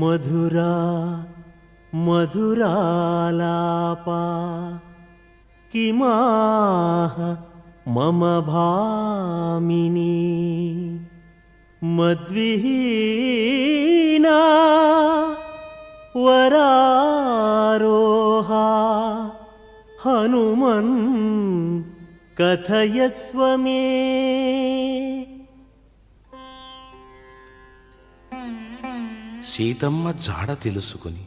मधुरा मधुरालापा किमाह मम भामिनी मद्विहीना वरारोहा हनुमन् కథయస్వమే. సీతమ్మ జాడ తెలుసుకుని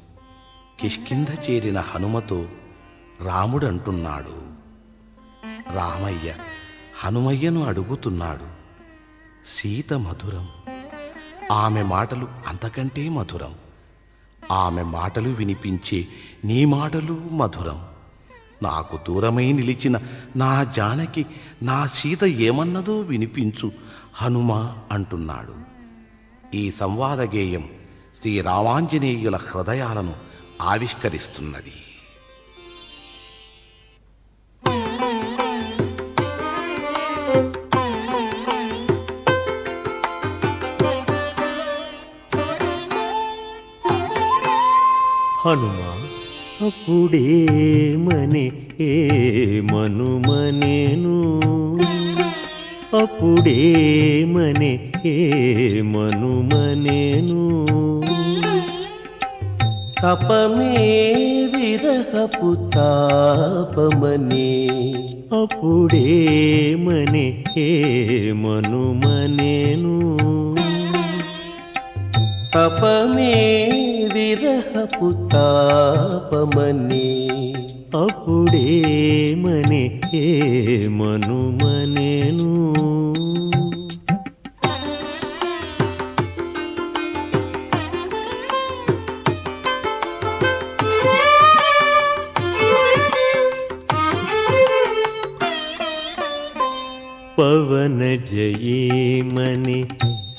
కిష్కింధ చేరిన హనుమతో రాముడంటున్నాడు. రామయ్య హనుమయ్యను అడుగుతున్నాడు సీత మధురం. ఆమె మాటలు అంతకంటే మధురం. ఆమె మాటలు వినిపించే నీ మాటలు మధురం. నాకు దూరమై నిలిచిన నా జానకి నా సీత ఏమన్నదో వినిపించు హనుమ అంటున్నాడు. ఈ సంవాద గేయం శ్రీ రామాంజనేయుల హృదయాలను ఆవిష్కరిస్తున్నది. హనుమా అప్పుడే మనే మనుమనేను. అప్పుడే మనే ఏ మనుమనేను. తపమే విరహపు తాపమనే. అప్పుడే మనే ఏ మనుమనేను. తపమే విరహపు తాపమనే. అప్పుడే మనే ఏ మనుమనేను పవన జయమని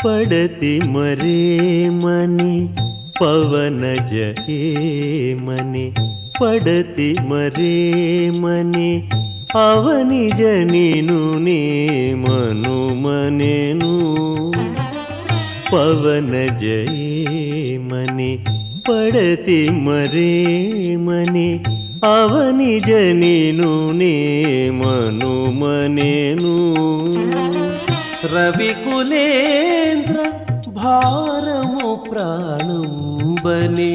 పడతి మరేమని పవన జయమని పడతి మరేమని అవని జనిను నే మనుమనేను పవన జయమని పడతి మరేమని అవని జనిను నే మనుమనేను రవికులేంద్ర భారము ప్రాణం బని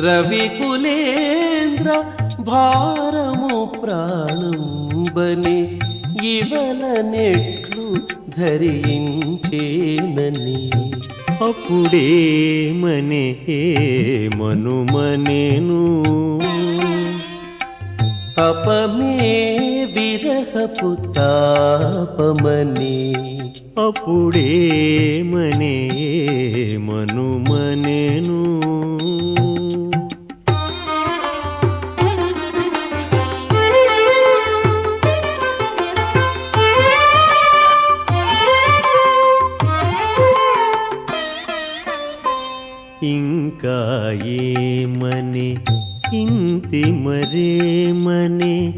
రవికులేంద్ర భారము ప్రాణం బని ఇవల నెట్లు ధరించేనని. అప్పుడే మనే మనుమనేను. తపమే విరహపు తాపమని. అప్పుడే మనే మనుమనేను. ఇంకా ఏమని? ఇంతి మరేమని?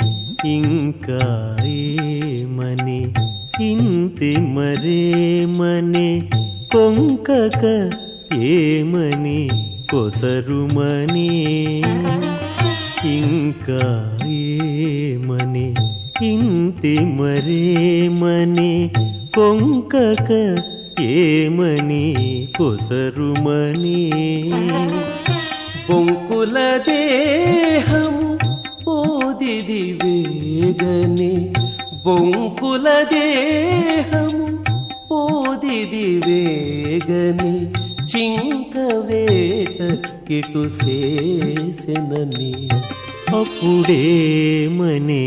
ఇంకా ఏమని? ఇంతి మరేమని? కొంకక ఏమని? కొసరుమని? ఇంకా ఏమని? ఇంతి మరేమని? కొంకక ఏమని కొసరుమని? బొంకుల దేహము ఓదిది వేగని. బొంకుల దేహము ఓదిది వేగని. చింకవేట కిటు చేసెనని అప్పుడే మనే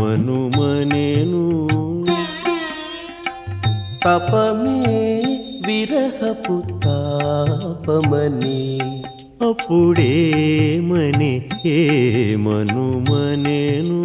మనుమనేను? తపమే విరహపు తాపమని. అప్పుడే మనే ఏ మను మనేను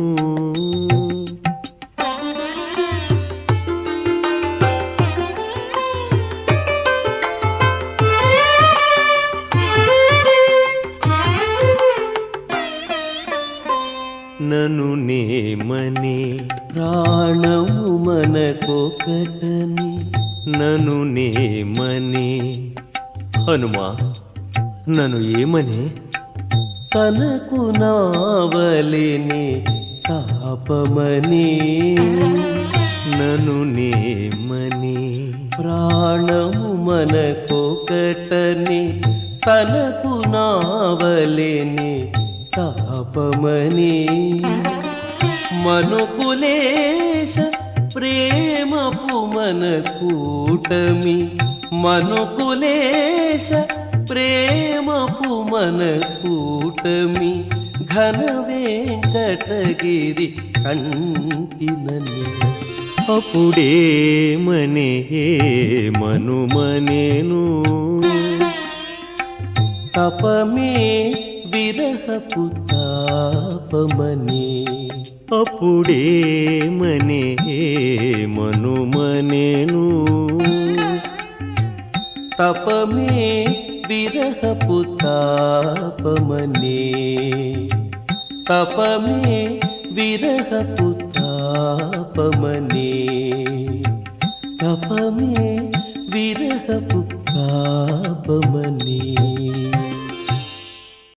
ప్రాణము మనకొకటని నను నేమని హనుమా నన్ను ఏమని తనకు నావలిని తాపమని. నను నేమని ప్రాణము మనకొకటని తనకు నావలిని తాపమని. మనుకులేశ ప్రేమపు మన కూటమి. మనుకులేశ ప్రేమపు మన కూటమి. ఘన వెంకటగిరి కంటినని. అప్పుడే మనే మనుమనేను తపమే విరహపు తాపమని. అప్పుడే మనే మను మనేను తపమే విరహపు తాపమనే. తపమే విరహపు తాపమనే. తపమే విరహపు తాపమనే.